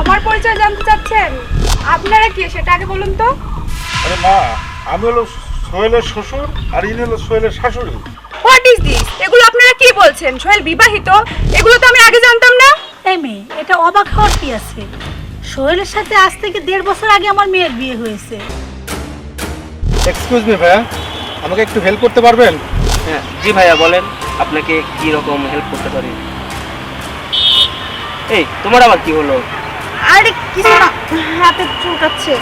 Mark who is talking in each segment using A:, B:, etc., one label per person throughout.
A: আমার পরিচয় জানতে চাচ্ছেন? আপনারা কে? সেটা আগে বলুন তো।
B: আরে মা আমি হলো সোহেলের শ্বশুর আর ইনি হলো সোহেলের শাশুড়ি।
A: হোয়াট ইজ দিস এগুলো আপনারা কি বলছেন? সোহেল বিবাহিত? এগুলো তো আমি আগে জানতাম না।
C: এই মেয়ে এটা অবাক হওয়ার কি আছে? সোহেলের সাথে আজ থেকে দেড় বছর আগে আমার মেয়ের বিয়ে হয়েছে।
B: এক্সকিউজ মি ভাইয়া আমাকে একটু হেল্প করতে পারবেন?
D: হ্যাঁ জি ভাইয়া বলেন আপনাকে কি রকম হেল্প করতে পারি? এই তোমার আবার কি হলো?
A: আরে কিছু না হাতে চুলকাচ্ছে।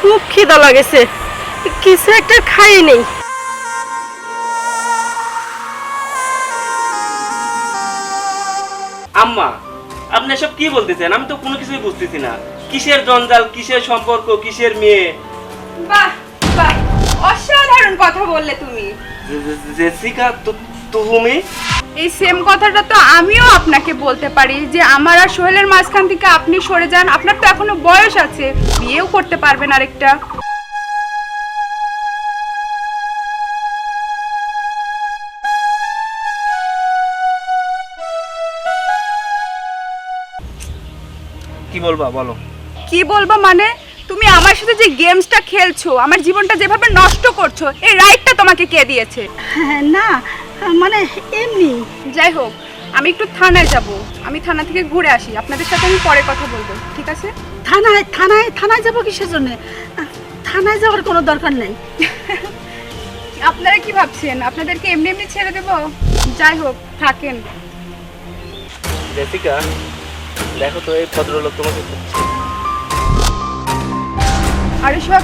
A: খুব খিদা লাগেছে। কিছু একটা খাই নেই।
D: আম্মা আপনি এসব কি বলতেছেন? আমি তো কোনো কিছুই বুঝতেছি না। কিসের জঞ্জাল কিসের সম্পর্ক কিসের মেয়ে?
A: বাহ বাহ অসাধারণ কথা বললে তুমি।
D: জেসিকা তুমি
A: এই সেম কথাটা তো আমিও আপনাকে বলতে পারি যে আমার আর সোহেলের মাঝখান থেকে আপনি সরে যান। আপনার তো এখনও বয়স আছে। বিয়েও করতে পারবেন আরেকটা।
D: কি বলবা বলো।
A: কি বলব মানে তুমি আমার সাথে যে গেমসটা খেলছো আমার জীবনটা যেভাবে নষ্ট করছ এই রাইটটা তোমাকে কে দিয়েছে?
C: হ্যাঁ না মানে এমনি।
A: যাই হোক আমি একটু থানায় যাব। আমি থানা থেকে ঘুরে আসি। আপনাদের সাথে আমি পরে কথা বলব ঠিক আছে?
C: থানায় থানায় থানায় যাব কিসের জন্য? থানায় যাওয়ার কোনো দরকার নেই।
A: আপনারা কি ভাবছেন? আপনাদেরকে এমনি এমনি ছেড়ে দেবো? যাই হোক থাকেন।
D: জেসিকা দেখো তো এই ভদ্রলোক তোমাকে।
A: আরে সব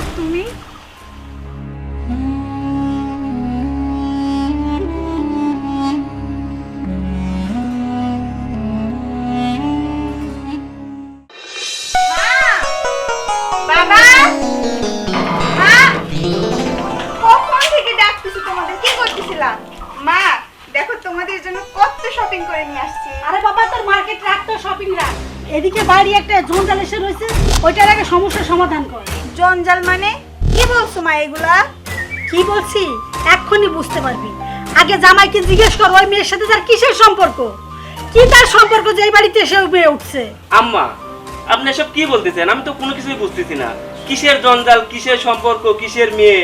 A: তোমাদের মা দেখো তোমাদের জন্য কত শপিং করে নিয়ে আসছি।
C: আরে বাবা তোর মার্কেট রাখ তো শপিং রাখ এদিকে বাড়ি একটা জঞ্জাল এসে রয়েছে ওইটার আগে সমস্যার সমাধান কর।
A: জঞ্জাল মানে? কি বলছো মা এগুলা?
C: কি বলছি? এক্ষুনি বুঝতে পারবি। আগে জামাইকে জিজ্ঞেস কর ওই মেয়ের সাথে তার কিসের সম্পর্ক? কি তার সম্পর্ক যে এই বাড়িতে এসে মেয়ে উঠছে?
D: আম্মা আপনি এসব কি বলতেছেন? আমি তো কোনো কিছুই বুঝতেছি না। কিসের জঞ্জাল কিসের সম্পর্ক কিসের মেয়ে?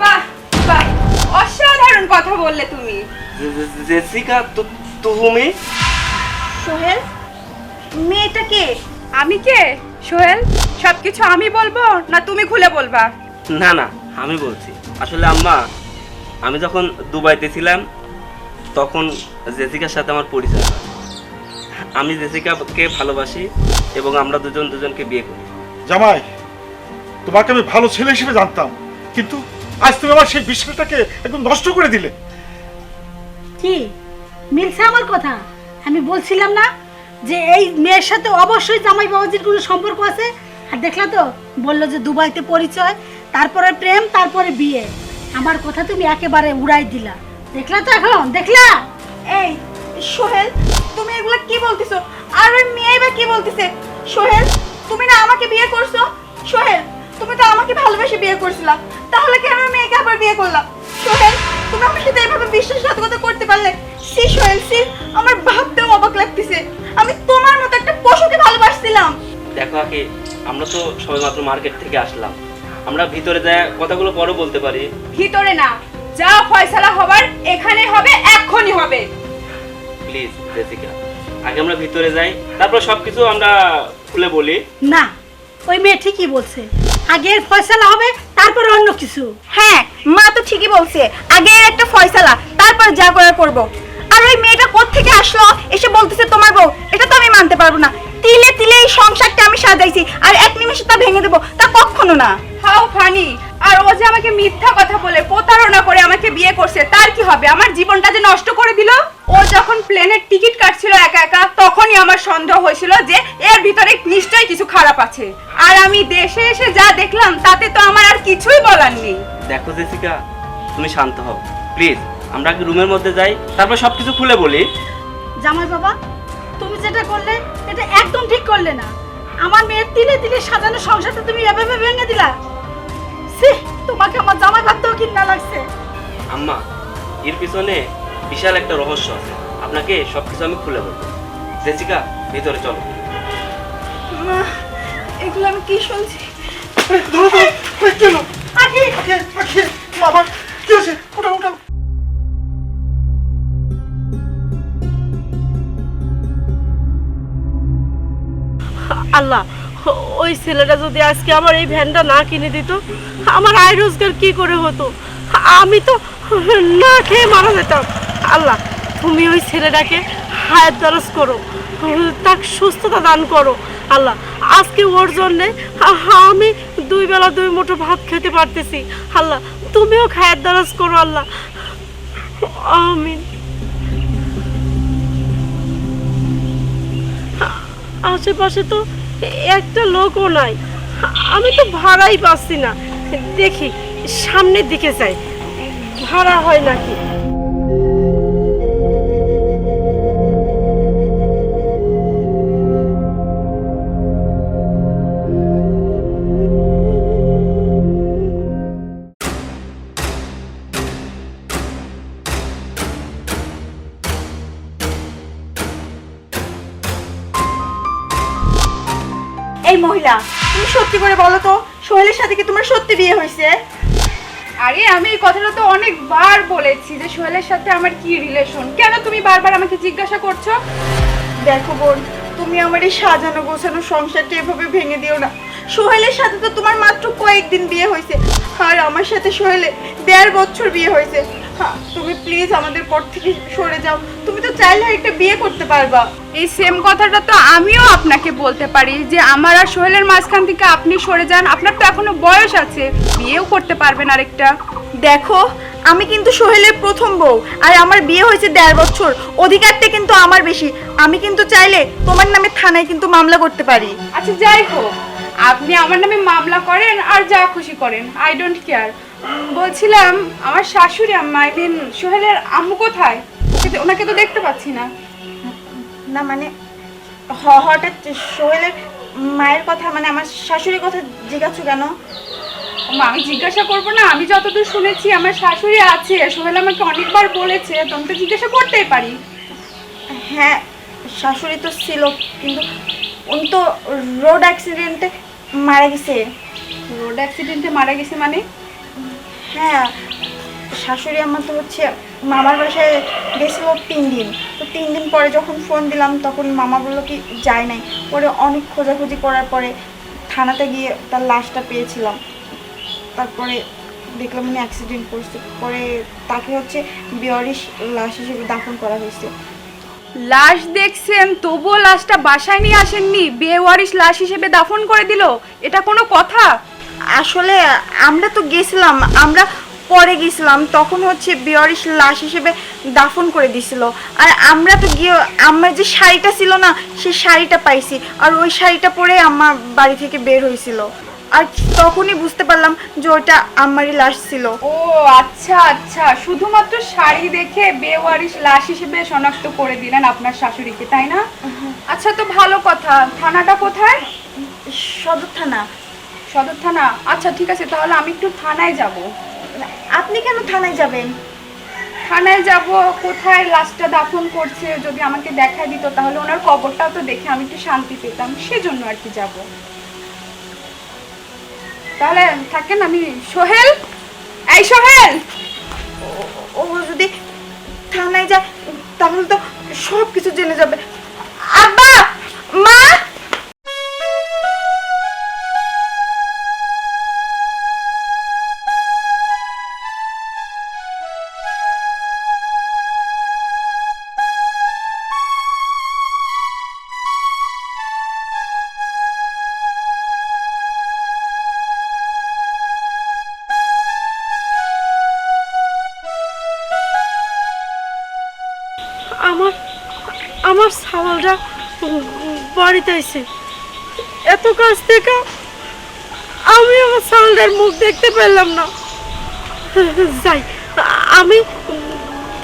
A: বাহ অসাধারণ কথা বললে তুমি।
D: জেসিকা তু- তুমি
A: সোহেল মেয়েটা কে? আমি কে? সোহেল সবকিছু আমি বলব না তুমি খুলে বলবা?
D: না না আমি বলছি। আসলে আম্মা আমি যখন দুবাইতে ছিলাম তখন জেসিকার সাথে আমার পরিচয় হয়। আমি জেসিকাকে ভালোবাসি এবং আমরা দুজন দুজনকে বিয়ে করি।
B: জামাই তোমাকে আমি ভালো ছেলে হিসেবে জানতাম কিন্তু আজ তুমি আমার সেই বিশ্বাসটাকে একদম নষ্ট করে দিলে।
C: কি? মিলছে আমার কথা? আমি বলছিলাম না যে এই মেয়ের সাথে অবশ্যই জামাই বাবাজির কোনো সম্পর্ক আছে? আর দেখলা তো বলল যে দুবাইতে পরিচয় তারপরে প্রেম তারপরে বিয়ে। আমার কথা তুমি একেবারে উড়াই দিলা। দেখলা তো এখন? দেখলা?
A: এই সোহেল তুমি এগুলো কি বলতেছো? আর ওই মেয়ে বা কি বলতেছে? সোহেল তুমি না আমাকে বিয়ে করছ? সোহেল তুমি তো আমাকে ভালোবেসে বিয়ে করছিলা। তাহলে কেন আমি মেয়েকে আবার বিয়ে করলাম? সোহেল তুমি আমার সাথে এভাবে বিশ্বাসঘাতকতা করতে পারলে? সি সোহেল সি আমার ভাবতেও অবাক লাগতেছে। আমি তোমার মতো একটা পশুকে ভালোবাসছিলাম।
D: দেখো আকে আমরা তো সবেমাত্র মার্কেট থেকে আসলাম। আমরা ভিতরে যায় কথাগুলো পরে বলতে পারি।
A: ভিতরে না। যা ফয়সালা হবার এখানে হবে এক্ষুনি হবে।
D: প্লিজ জেসিকা আগে আমরা ভিতরে যাই তারপর সবকিছু আমরা খুলে বলি।
C: না ওই মেয়ে ঠিকই বলছে। আগের ফয়সালা হবে তারপরে অন্য কিছু।
A: হ্যাঁ মা তো ঠিকই বলছে আগে এর একটা ফয়সালা তারপর যা করার করব। আর ওই মেয়েটা কোত্থেকে আসলো? এসে বলতেছে তোমার বউ এটা তো আমি মানতে পারব না। তিলে তিলে এই সংসারটা আমি সাজাইছি আর এক নিমেষে তা ভেঙে দেবো তা কখনো না। হাউ ফানি আর ও যে আমাকে মিথ্যা কথা বলে প্রতারণা করে আমাকে বিয়ে করছে তার কি হবে? আমার জীবনটা যে নষ্ট করে দিল? ও যখন প্লেনের টিকিট কাটছিল একা একা তখনই আমার সন্দেহ হয়েছিল যে এর ভিতরে নিশ্চয়ই কিছু খারাপ আছে। আর আমি দেশে এসে যা দেখলাম তাতে তো আমার আর কিছুই বলার নেই।
D: দেখো জেসিকা তুমি শান্ত হও। প্লিজ আমরা আগে রুমের মধ্যে যাই তারপর সবকিছু খুলে বলি।
C: জামাই বাবা তুমি যেটা করলে এটা একদম ঠিক করলে না। আমার মেয়ের তিলে তিলে সাজানো সংসারটা তুমি এভাবে ভেঙে দিলা। সি তোমাকে আমার জামাই ভাবতেও কিনা লাগছে।
D: আম্মা এর পিছনে বিশাল একটা রহস্য আছে। আপনাকে সবকিছু আমি খুলে বলব। জেসিকা ভিতরে চলো।
A: মা এগুলো আমি কি শুনছি।
E: আল্লাহ ওই ছেলেটা যদি আজকে আমার এই ভ্যানটা না কিনে দিত আমার আয় রোজগার কি করে হতো? আমি তো না খেয়ে মারা যেতাম। আল্লাহ, তুমি ওই ছেলেটাকে হায়াত দরজ করো, তাকে সুস্থতা দান করো। আল্লাহ, আজকে ওর জন্যে আমি দুই বেলা দুই মুঠো ভাত খেতে পারতেছি। আল্লাহ, তুমিও খায়াত দরজ করো, আল্লাহ। আমিন। আশেপাশে তো একটা লোকও নাই। আমি তো ভাড়াই পাচ্ছি না। দেখি, সামনের দিকে যাই। ভাড়া হয় নাকি?
A: এই মহিলা তুমি সত্যি করে বলো তো সোহেলের সাথে কি তোমার সত্যি বিয়ে হয়েছে?
F: আরে আমি এই কথাটা তো অনেকবার বলেছি যে সোহেলের সাথে আমার কি রিলেশন কেন তুমি বারবার আমাকে জিজ্ঞাসা করছ?
A: দেখো বোন তুমি আমার এই সাজানো গোছানো সংসারটি এভাবে ভেঙে দিও না। সোহেলের সাথে তো তোমার মাত্র কয়েকদিন বিয়ে হয়েছে। আর আমার সাথে সোহেলে দেড় বছর বিয়ে হয়েছে। হ্যাঁ তুমি প্লিজ আমাদের পর থেকে সরে যাও। তুমি তো চাইলে একটা বিয়ে করতে পারবা।
F: এই সেম কথাটা তো আমিও আপনাকে বলতে পারি যে আমার আর সোহেলের মাঝখান থেকে আপনি সরে যান। আপনার তো এখনও বয়স আছে। বিয়েও করতে পারবেন আরেকটা।
A: দেখো আমি কিন্তু সোহেলের প্রথম বউ আর আমার বিয়ে হয়েছে দেড় বছর। অধিকারটা কিন্তু আমার বেশি। আমি কিন্তু চাইলে তোমার নামে থানায় কিন্তু মামলা করতে পারি।
F: আচ্ছা যাই হোক। আপনি আমার নামে মামলা করেন আর যা খুশি করেন। আই ডোন্ট কেয়ার বলছিলাম আমার শাশুড়ি আম্মা আই মিন সোহেলের আম্মু কোথায়? ওনাকে তো দেখতে পাচ্ছি না।
A: না মানে হঠাৎ সোহেলের মায়ের কথা মানে আমার শাশুড়ির কথা জিজ্ঞাসা কেন?
F: আমি জিজ্ঞাসা করব না। আমি যতদূর শুনেছি আমার শাশুড়ি আছে। সোহেল আমাকে অনেকবার বলেছে তো আমি তো জিজ্ঞাসা করতেই পারি।
A: হ্যাঁ শাশুড়ি তো ছিল কিন্তু উনি তো রোড অ্যাক্সিডেন্টে মারা গেছে।
F: রোড অ্যাক্সিডেন্টে মারা গেছে মানে?
A: হ্যাঁ শাশুড়ি আমার তো হচ্ছে মামার বাসায় গেছিল তিন দিন। তো তিন দিন পরে যখন ফোন দিলাম তখন মামা বলল কি যায় নাই। পরে অনেক খোঁজাখুঁজি করার পরে থানাতে গিয়ে তার লাশটা পেয়েছিলাম। তারপরে দেখলাম উনি অ্যাক্সিডেন্ট করছে। পরে তাকে হচ্ছে বিয়ারিশ লাশ হিসেবে দাফন করা হয়েছে।
F: লাশ দেখছেন, তবুও লাশটা বাসায় নিয়ে আসেননি। বেওয়ারিশ লাশ হিসেবে দাফন করে দিল। এটা কোনো কথা?
A: আসলে আমরা তো গেছিলাম, আমরা পরে গেছিলাম, তখন হচ্ছে বেওয়ারিশ লাশ হিসেবে দাফন করে দিছিল। আর আমরা তো গিয়ে, আমার যে শাড়িটা ছিল না সেই শাড়িটা পাইছি। আর ওই শাড়িটা পরে আমার বাড়ি থেকে বের হয়েছিল। আর তখনই বুঝতে পারলাম যে ওটা আমারই লাশ ছিল।
F: ও আচ্ছা আচ্ছা। শুধুমাত্র শাড়ি দেখে বেওয়ারিশ লাশ হিসেবে শনাক্ত করে দিলেন আপনার শাশুড়িকে তাই না? আচ্ছা তো ভালো কথা। থানাটা কোথায়?
A: সদর থানা।
F: সদর থানা। আচ্ছা ঠিক আছে তাহলে আমি একটু থানায় যাব।
A: আপনি কেন থানায় যাবেন?
F: থানায় যাব কোথায় লাশটা দাফন করছে যদি আমাকে দেখা দিত তাহলে ওনার কবরটাও তো দেখে আমি একটু শান্তি পেতাম। সেজন্য আর কি যাব। তাহলে থাকেন আমি সোহেল? এই সোহেল!
A: ও যদি থানায় যায়, তাহলে তো সব কিছু জেনে যাবে। আব্বা! মা!
E: বাড়িতে আইছে। এত কাছ থেকে আমি আমার ছাগলটার মুখ দেখতে পেলাম না। যাই, আমি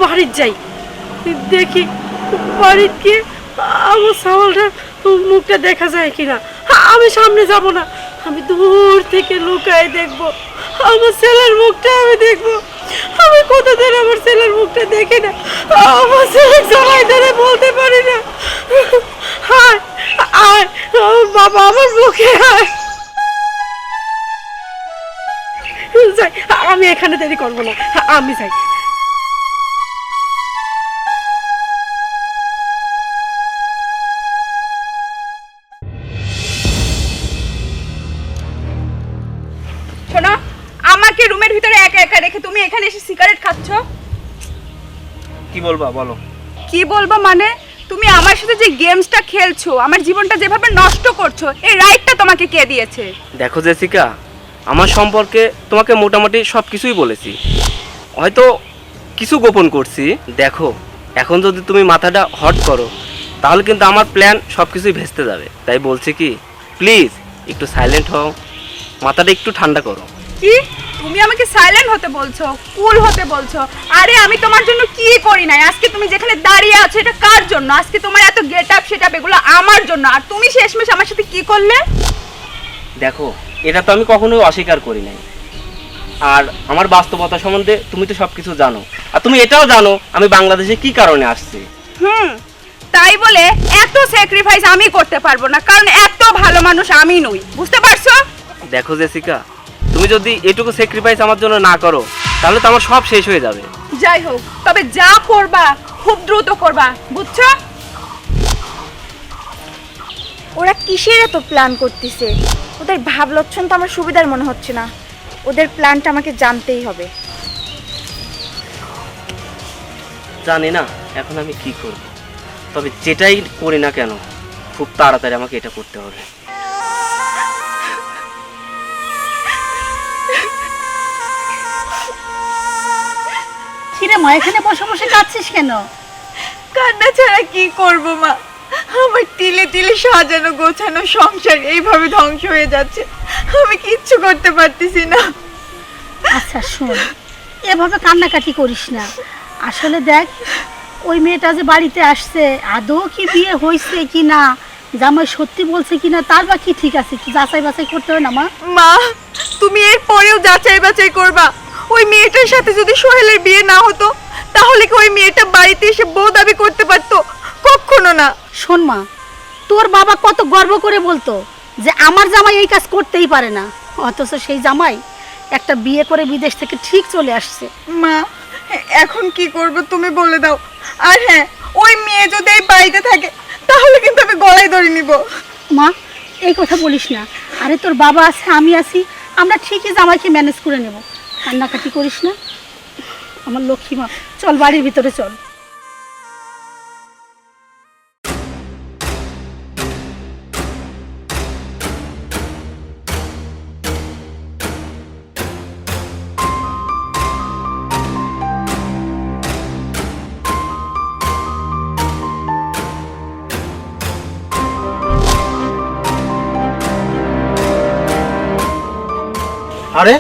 E: বাড়ির যাই। দেখি বাড়ির গিয়ে আমার ছাগলটার মুখটা দেখা যায় কিনা। আমি সামনে যাব না। আমি দূর থেকে লুকায় দেখব। আমার ছেলের মুখটা আমি দেখব। আমি কতদিন আমার ছেলের মুখটা দেখি না। আমার ছেলে সবাই ধরে বলতে পারি না। বাবা আমার মুখে আয়। যাই আমি এখানে দেরি করব না আমি যাই।
F: শোনো আমাকে রুমের ভিতরে একা একা রেখে তুমি এখানে এসে সিগারেট খাচ্ছ?
D: কি বলবা বলো।
F: কি বলব মানে? তুমি আমার সাথে যে গেমসটা খেলছো, আমার জীবনটা যেভাবে নষ্ট করছ, এই রাইটটা তোমাকে কে দিয়েছে?
D: দেখো জেসিকা, আমার সম্পর্কে তোমাকে মোটামুটি সব কিছুই বলেছি। হয়তো কিছু গোপন করছি। দেখো, এখন যদি তুমি মাথাটা হট করো, তাহলে কিন্তু আমার প্ল্যান সব কিছুই ভেস্তে যাবে। তাই বলছি কি প্লিজ একটু সাইলেন্ট হও, মাথাটা একটু ঠান্ডা করো।
F: কি? তুমি আমাকে সাইলেন্ট হতে বলছো কুল হতে বলছো। আরে আমি তোমার জন্য কি করি নাই? আজকে তুমি যেখানে দাঁড়িয়ে আছো এটা কার জন্য? আজকে তোমার এত গেট আপ সেট আপ এগুলো আমার জন্য। আর তুমি শেষমেশ আমার সাথে কি করলে?
D: দেখো এটা তো আমি কখনোই অস্বীকার করি নাই। আর আমার বাস্তবতা সম্বন্ধে তুমি তো সব কিছু জানো। আর তুমি এটাও জানো আমি বাংলাদেশে কি কারণে আসছি।
F: হুম তাই বলে এত স্যাক্রিফাইস আমি করতে পারব না কারণ এত ভালো মানুষ আমি নই। বুঝতে পারছ?
D: দেখো জেসিকা তুমি যদি এটুকু স্যাক্রিফাইস আমার জন্য না করো তাহলে তো আমার সব শেষ হয়ে যাবে।
F: যাই হোক তবে যা করবা খুব দ্রুত করবা বুঝছ?
A: ওরা কিসের এত প্ল্যান করতেছে? ওদের ভাব লক্ষণ তো আমার সুবিধার মনে হচ্ছে না। ওদের প্ল্যানটা আমাকে জানতেই হবে।
D: জানি না এখন আমি কি করব। তবে যেটাই করি না কেন খুব তাড়াতাড়ি আমাকে এটা করতে হবে।
C: কিরে মা এখানে বসে বসে কাঁদছিস কেন?
A: কান্না ছাড়া কি করব মা? আমার তিলে তিলে সাজানো গোছানো সংসার এইভাবে ধ্বংস হয়ে যাচ্ছে। আমি কিচ্ছু করতে পারতেছি না।
C: আচ্ছা শোন এভাবে কান্নাকাটি করিস না। আসলে দেখ ওই মেয়েটা যে বাড়িতে আসছে আদৌ কি বিয়ে হয়েছে কি না জামাই সত্যি বলছে কি না তার বা কি ঠিক আছে? কি যাচাই বাছাই করতে হবে না মা?
A: মা তুমি এর পরেও যাচাই বাছাই করবা। ওই মেয়েটার সাথে যদি সোহেলের বিয়ে না হতো তাহলে কি ওই মেয়েটা বাড়িতে এসে বউ দাবি করতে পারতো? কখনো না।
C: শোন মা তোর বাবা কত গর্ব করে বলতো যে আমার জামাই এই কাজ করতেই পারে না। অথচ সেই জামাই একটা বিয়ে করে বিদেশ থেকে ঠিক চলে আসছে।
A: মা এখন কি করব তুমি বলে দাও। আর হ্যাঁ ওই মেয়ে যদি এই বাড়িতে থাকে তাহলে কিন্তু আমি গলায় ধরে নিব।
C: মা এই কথা বলিস না। আরে তোর বাবা আছে আমি আছি আমরা ঠিকই জামাইকে ম্যানেজ করে নেব। কান্নাকাটি করিস না। আমার লক্ষ্মী মা চল বাড়ির ভিতরে চল।
G: আরে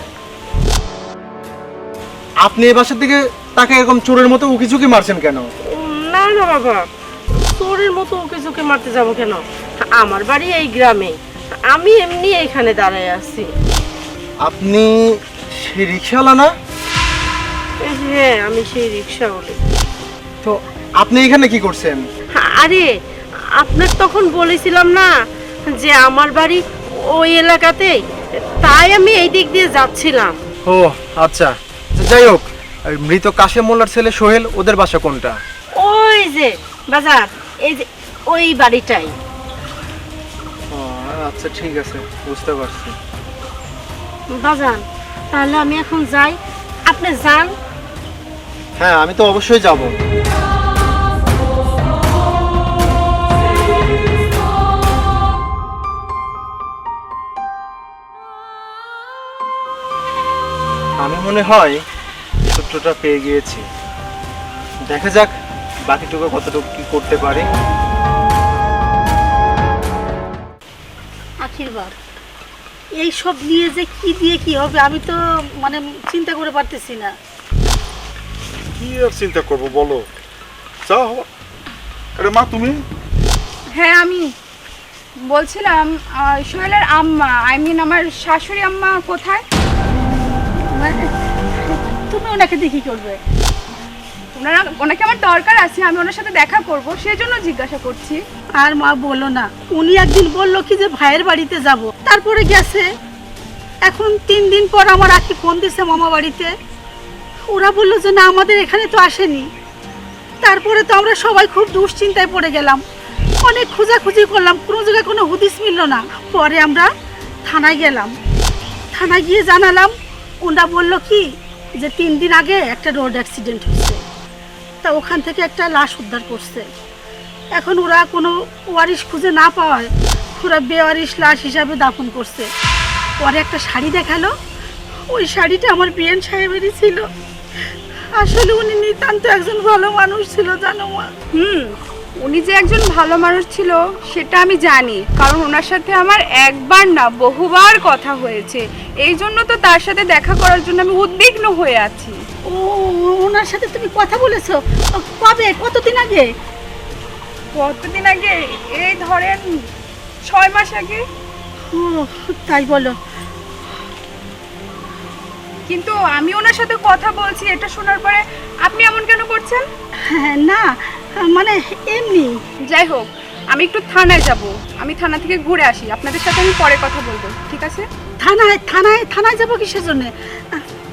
G: আপনি এই বাসার দিকে তাকে এরকম চোরের মতো উকি ঝুঁকি মারছেন কেন?
E: না না বাবা চোরের মতো ওকে চোখে মারতে যাব কেন? আমার বাড়ি এই গ্রামে আমি এমনি এখানে দাঁড়ায় আছি।
G: আপনি সেই রিক্সাওয়ালা না?
E: হ্যাঁ আমি সেই রিক্সা বলি
G: তো আপনি এখানে কি করছেন?
E: আরে আপনার তখন বলেছিলাম না যে আমার বাড়ি ওই এলাকাতেই তাই আমি এই দিক দিয়ে যাচ্ছিলাম।
G: ও আচ্ছা। যাই হোক মৃত কাশেম মোল্লার ছেলে সোহেল ওদের বাসা কোনটা?
E: ওই যে বাজার এই যে ওই বাড়িটাই।
G: আচ্ছা ঠিক আছে বুঝতে পারছি।
E: বাজান তাহলে আমি এখন যাই। আপনি যান।
G: হ্যাঁ আমি তো অবশ্যই যাব। আমি মনে হয় সূত্রটা পেয়ে গিয়েছি। দেখা যাক বাকিটুকু কতটুকু কি করতে পারি।
C: আশীর্বাদ। এই সব নিয়ে যে কি দিয়ে কি হবে আমি তো মানে চিন্তা করে পারতেছি না।
B: কি আর চিন্তা করব বলো? যা হওয়া আরে মা তুমি?
F: হ্যাঁ আমি। বলছিলাম আহ, সোহেলের আম্মা আই মিন আমার শাশুড়ি আম্মা কোথায়?
C: মানে তুমি ওনাকে দেখি করবে।
F: ওনারা, ওনাকে আমার দরকার আছে, আমি ওনার সাথে দেখা করব সেই জন্য জিজ্ঞাসা করছি।
C: আর মা বলো না, উনি একদিন বলল কি যে ভাইয়ের বাড়িতে যাব। তারপরে গেছে। এখন তিন দিন পর আমার আখি ফোন দিছে মামা বাড়িতে। ওরা বলল যে না, আমাদের এখানে তো আসেনি। তারপরে তো আমরা সবাই খুব দুশ্চিন্তায় পড়ে গেলাম। অনেক খোঁজাখুঁজি করলাম, কোনো জায়গায় কোনো হুদিস মিলল না। পরে আমরা থানায় গেলাম। থানায় গিয়ে জানালাম ওরা বলল কি যে তিন দিন আগে একটা রোড অ্যাক্সিডেন্ট হয়েছে। তা ওখান থেকে একটা লাশ উদ্ধার করছে। এখন ওরা কোনো ওয়ারিশ খুঁজে না পাওয়ায় ওরা বেওয়ারিশ লাশ হিসাবে দাফন করছে। পরে একটা শাড়ি দেখাল। ওই শাড়িটা আমার বিএন সাহেবেরই ছিল। আসলে উনি নিতান্ত একজন ভালো মানুষ ছিল, জানো মা।
F: হুম। উনি যে একজন ভালো মানুষ ছিল সেটা আমি জানি। কারণ ওনার সাথে আমার একবার না বহুবার কথা হয়েছে। এই জন্য তো তার সাথে দেখা করার জন্য আমি উদ্বিগ্ন হয়ে আছি।
C: ও ওনার সাথে তুমি কথা বলেছ? কবে? কতদিন আগে?
F: কতদিন আগে? এই ধরেন ছয় মাস আগে।
C: ও তাই বলো।
F: কিন্তু আমি ওনার সাথে কথা বলছি এটা শোনার পরে আপনি এমন কেন করছেন?
C: হ্যাঁ না মানে এমনি।
F: যাই হোক আমি একটু থানায় যাব। আমি থানা থেকে ঘুরে আসি। আপনাদের সাথে আমি পরে কথা বলব ঠিক আছে?
C: থানায় থানায় থানায় যাব কিসের জন্য?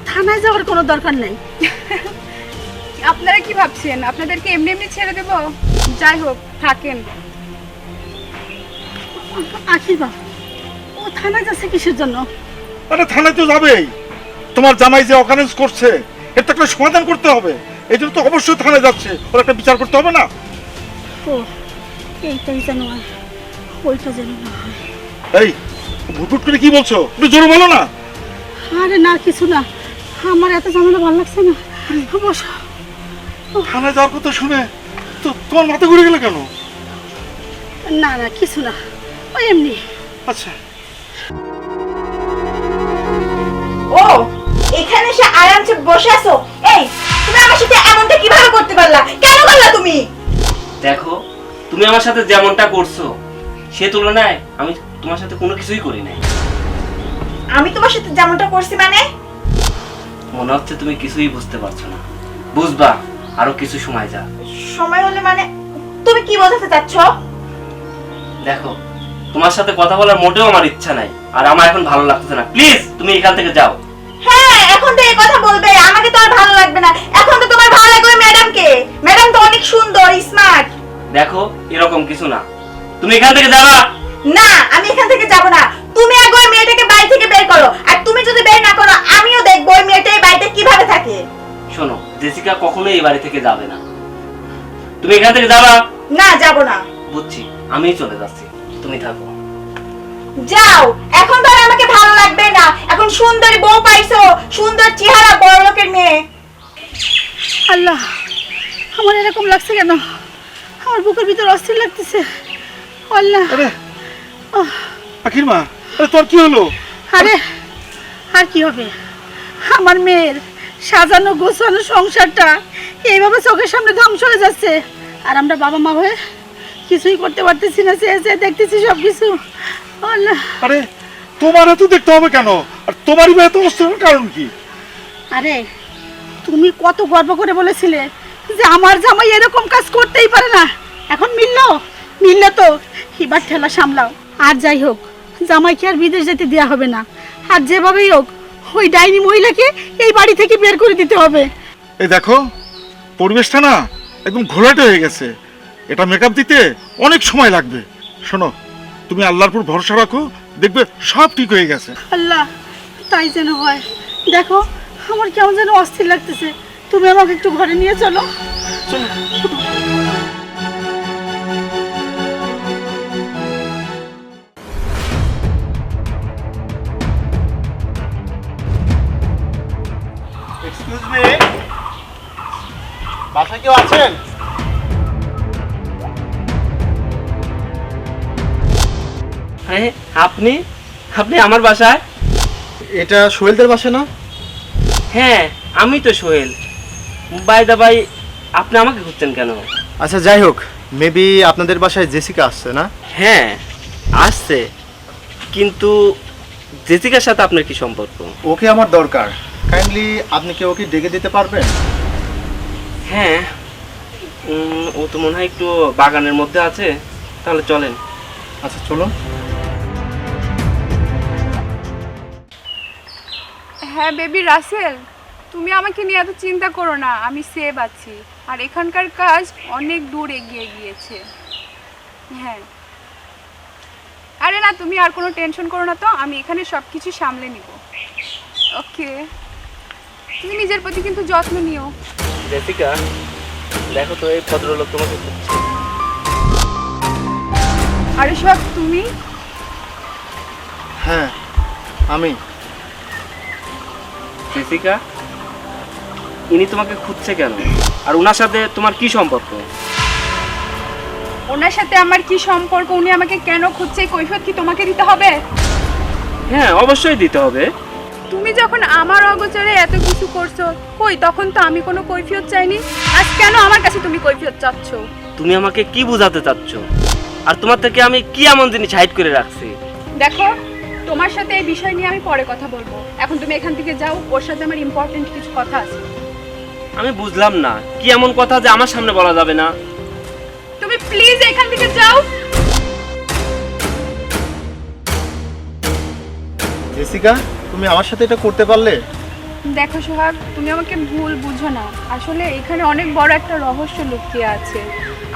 C: থানায় যাওয়ার কোনো দরকার নেই।
F: আপনারা কি ভাবছেন? আপনাদেরকে এমনি এমনি ছেড়ে দেব? যাই হোক থাকেন।
C: বাবা ও থানায় যাচ্ছে কিসের জন্য?
B: আরে থানায় তো যাবেই। তোমার জামাই যে অকারেন্স করছে তো একটা সমাধান করতে হবে। এই জন্য তো অবশ্যই থানায় যাচ্ছে। ওর একটা বিচার করতে হবে না?
C: ও এইটাই যেন হয় ওইটা যেন না হয়।
B: এই ভুটভুট করে কি বলছো? একটু জোরে বলো না।
C: আরে না কিছু না। আমার এত ঝামেলা ভালো লাগছে না। বসো।
B: থানায় যাওয়ার কথা শুনে তো তোমার মাথা ঘুরে গেলে কেন?
C: না না কিছু না। ওই এমনি।
B: আচ্ছা।
A: ও এখানে এসে আরামসে বসে আছো। এই তুমি আমার সাথে এমনটা কীভাবে করতে পারলা? কেন করলা তুমি?
D: দেখো তুমি আমার সাথে যেমনটা করছ সে তুলনায় আমি তোমার সাথে কোনো কিছুই করি নাই।
A: আমি তোমার সাথে যেমনটা করছি মানে?
D: মনে হচ্ছে তুমি কিছুই বুঝতে পারছ না। বুঝবা আরও কিছু সময় যা
A: সময় হলে মানে তুমি কি বোঝাতে চাচ্ছ?
D: দেখো তোমার সাথে কথা বলার মোটেও আমার ইচ্ছা নাই আর আমার এখন ভালো লাগতেছে না। প্লিজ তুমি এখান থেকে যাও।
A: এখন তো এই কথা বলবে আমাকে তো আর ভালো লাগবে না। এখন তো তোমার ভালো লাগবে ম্যাডামকে। ম্যাডাম তো অনেক সুন্দর স্মার্ট
D: দেখো এরকম কিছু না। তুমি এখান থেকে যাবা?
A: না আমি এখান থেকে যাব না। তুমি আগে ওই মেয়েটাকে বাড়ি থেকে বের করো। আর তুমি যদি বের না করো আমিও দেখব ওই মেয়েটা এই বাড়িতে কীভাবে থাকে।
D: শোনো জেসিকা কখনোই এই বাড়ি থেকে যাবে না। তুমি এখান থেকে যাবা?
A: না যাব না।
D: বুঝছি আমিই চলে যাচ্ছি। তুমি থাকো।
A: যাও এখন তো আমাকে ভালো লাগবে না। এখন সুন্দরী বউ পাইছো সুন্দর চেহারা বড় লোকের মেয়ে।
C: আল্লাহ আমার এরকম লাগছে কেন? আমার বুকের ভিতর অস্থির লাগতেছে। আল্লাহ।
B: আরে আখির মা আরে তোর কি হলো?
C: আরে আর কি হবে? আমার মেয়ের সাজানো গোছানো সংসারটা এইভাবে চোখের সামনে ধ্বংস হয়ে যাচ্ছে। আর আমরা বাবা মা হয়ে কিছুই করতে পারতেছি না চেয়ে দেখতেছি সব কিছু
B: আরে তোমার এত দেখতে হবে কেন? আর তোমারই বা এত হওয়ার কারণ কি?
C: আরে তুমি কত গর্ব করে বলেছিলে যে আমার জামাই এরকম কাজ করতেই পারে না। এখন মিললো মিললে তো এবার ঠেলা সামলাও। আর যাই হোক জামাইকে আর বিদেশ যেতে দেওয়া হবে না। আর যেভাবেই হোক ওই ডাইনি মহিলাকে এই বাড়ি থেকে বের করে দিতে হবে।
B: এই দেখো পরিবেশটা না একদম ঘোলাটে হয়ে গেছে। এটা মেকআপ দিতে অনেক সময় লাগবে। শোনো তুমি আল্লাহর উপর ভরসা রাখো দেখবে সব ঠিক হয়ে গেছে।
C: আল্লাহ তাই যেন হয়। দেখো আমার কেমন যেন অস্থির লাগতেছে। তুমি আমাকে একটু ঘরে নিয়ে চলো।
B: চলো।
G: এক্সকিউজ মি বাসায় কেউ আছেন?
D: হ্যাঁ আপনি? আপনি আমার বাসায়?
G: এটা সোহেলদের বাসা না?
D: হ্যাঁ আমি তো সোহেল। বাই দা বাই আপনি আমাকে খুঁজছেন কেন?
G: আচ্ছা যাই হোক মেবি আপনাদের বাসায় জেসিকা আসছে না?
D: হ্যাঁ আসছে। কিন্তু জেসিকার সাথে আপনার কি সম্পর্ক?
G: ওকে আমার দরকার। কাইন্ডলি আপনি কি ওকে ডেকে দিতে পারবেন?
D: হ্যাঁ ও তো মনে হয় একটু বাগানের মধ্যে আছে। তাহলে চলেন।
G: আচ্ছা চলো
F: হ্যাঁ বেবি রাসেল তুমি আমাকে নিয়ে এত চিন্তা করো না আমি সেভ আছি। আর এখানকার কাজ অনেক দূর এগিয়ে গিয়েছে। হ্যাঁ। আরে না তুমি আর কোনো টেনশন করো না তো আমি এখানে সব কিছু সামলে নিব। ওকে। তুমি নিজের প্রতি কিন্তু যত্ন নিও।
D: জেসিকা দেখো তো এই ভদ্রলোক তোমাকে খুঁজছে।
F: আরে সব তুমি?
G: হ্যাঁ আমি।
D: জেসিকা ইনি তোমাকে খুঁজছে কেন? আর ওনার সাথে তোমার কি সম্পর্ক?
F: ওনার সাথে আমার কি সম্পর্ক? উনি আমাকে কেন খুঁজছে? কৈফিয়ত কি তোমাকে দিতে হবে?
D: হ্যাঁ অবশ্যই দিতে হবে।
F: তুমি যখন আমার অগোচরে এত কিছু করছ কই তখন তো আমি কোনো কৈফিয়ত চাইনি? আজ কেন আমার কাছে তুমি কৈফিয়ত চাচ্ছ?
D: তুমি আমাকে কি বোঝাতে চাচ্ছ? আর তোমার থেকে আমি কি এমন জিনিস হাইড করে রাখছি?
F: দেখো তোমার সাথে এই বিষয় নিয়ে আমি পরে কথা বলব। এখন তুমি এখান থেকে যাও ওর সাথে আমার ইম্পর্টেন্ট কিছু কথা আছে।
D: আমি বুঝলাম না কি এমন কথা যে আমার সামনে বলা যাবে না?
F: তুমি প্লিজ এখান থেকে যাও।
G: জেসিকা তুমি আমার সাথে এটা করতে পারলে?
F: দেখো সোহাগ তুমি আমাকে ভুল বুঝো না। আসলে এখানে অনেক বড় একটা রহস্য লুকিয়ে আছে।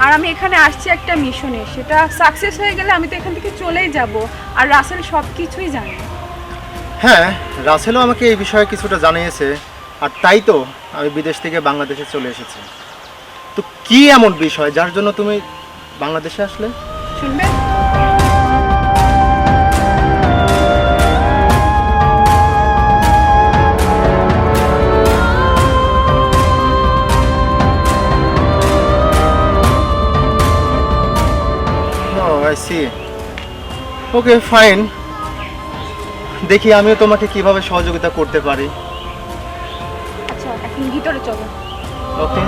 F: আর আমি এখানে আসছি একটা মিশনে। সেটা সাকসেস হয়ে গেলে আমি তো এখান থেকে চলেই যাব। আর রাসেল সব কিছুই জানে।
G: হ্যাঁ রাসেলও আমাকে এই বিষয়ে কিছুটা জানিয়েছে। আর তাই তো আমি বিদেশ থেকে বাংলাদেশে চলে এসেছি। তো কি এমন বিষয় যার জন্য তুমি বাংলাদেশে আসলে?
F: শুনবে?
G: See okay fine. দেখি আমিও তোমাকে কীভাবে সহযোগিতা করতে পারি।
F: আচ্ছা এখন ভিতরে চলো।
G: ওকে।